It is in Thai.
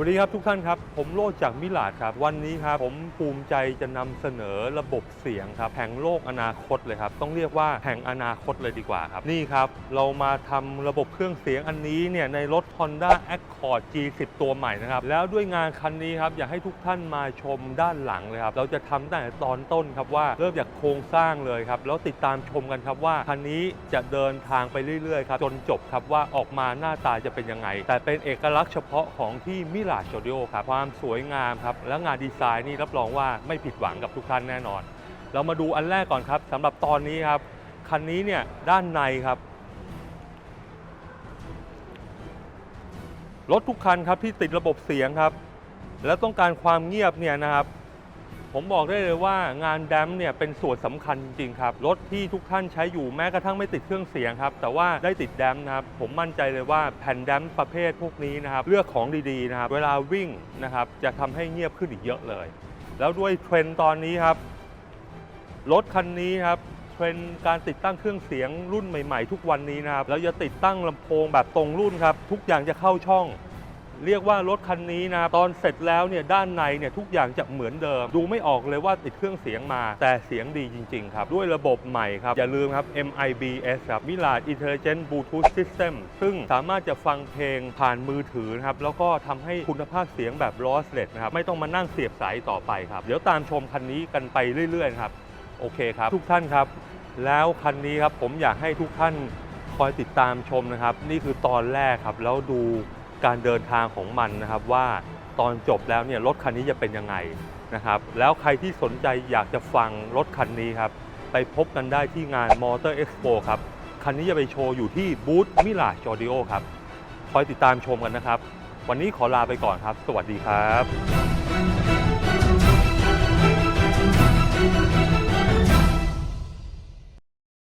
วัสดีครับทุกท่านครับ ผมโลดจากมิลาดครับ วันนี้ครับผมภูมิใจจะนำเสนอระบบเสียงครับแห่งโลกอนาคตเลยครับ ต้องเรียกว่าแห่งอนาคตเลยดีกว่าครับ นี่ครับ เรามาทำระบบเครื่องเสียงอันนี้เนี่ยในรถ Honda Accord G10 ตัวใหม่นะครับ แล้วด้วยงานคันนี้ครับ อยากให้ทุกท่านมาชมด้านหลังเลยครับ เราจะทำตั้งแต่ตอนต้นครับว่าเริ่มจากโครงสร้างเลยครับ แล้วติดตามชมกันครับว่าคันนี้จะเดินทางไปเรื่อยๆครับจนจบครับว่าออกมาหน้าตาจะเป็นยังไง แต่เป็นเอกลักษณ์เฉพาะของที่มิลาโชดิโอครับความสวยงามครับและงานดีไซน์นี่รับรองว่าไม่ผิดหวังกับทุกท่านแน่นอน เรามาดูอันแรกก่อนครับสำหรับตอนนี้ครับคันนี้เนี่ยด้านในครับรถทุกคันครับที่ติดระบบเสียงครับ แล้วต้องการความเงียบเนี่ยนะครับ ผมบอกได้เลยว่างานแดมเนี่ยเป็นส่วนสำคัญจริงครับ รถที่ทุกท่านใช้อยู่แม้กระทั่งไม่ติดเครื่องเสียงครับ แต่ว่าได้ติดแดมนะครับ ผมมั่นใจเลยว่าแผ่นแดมประเภทพวกนี้นะครับ เลือกของดีๆนะครับ เวลาวิ่งนะครับ จะทำให้เงียบขึ้นอีกเยอะเลย แล้วด้วยเทรนตอนนี้ครับ รถคันนี้ครับเทรนการติดตั้งเครื่องเสียงรุ่นใหม่ ๆ ทุกวันนี้นะครับ แล้วจะติดตั้งลำโพงแบบตรงรุ่นครับ ทุกอย่างจะเข้าช่อง เรียกว่ารถคันนี้นะตอนเสร็จแล้วเนี่ยด้านในเนี่ยทุกอย่างจะเหมือนเดิม ดูไม่ออกเลยว่าติดเครื่องเสียงมา แต่เสียงดีจริง ๆ ครับ ด้วยระบบใหม่ครับ อย่าลืมครับ MIBS ครับ Milad Intelligent Bluetooth System ซึ่งสามารถจะฟังเพลงผ่านมือถือนะครับ แล้วก็ทำให้คุณภาพเสียงแบบ lossless นะครับ ไม่ต้องมานั่งเสียบสายต่อไปครับ เดี๋ยวตามชมคันนี้กันไปเรื่อยๆครับโอเคครับ ทุกท่านครับ แล้วคันนี้ครับผมอยากให้ทุกท่านคอยติดตามชมนะครับ นี่คือตอนแรกครับแล้วดู การเดินทางของมันนะครับว่าตอนจบแล้วเนี่ยรถคันนี้จะเป็นยังไงนะครับแล้วใครที่สนใจอยากจะฟังรถคันนี้ครับไปพบกันได้ที่งาน Motor Expo ครับคันนี้จะไปโชว์อยู่ที่บูธมิลาจอดิโอครับคอยติดตามชมกันนะครับ วันนี้ขอลาไปก่อนครับ สวัสดีครับ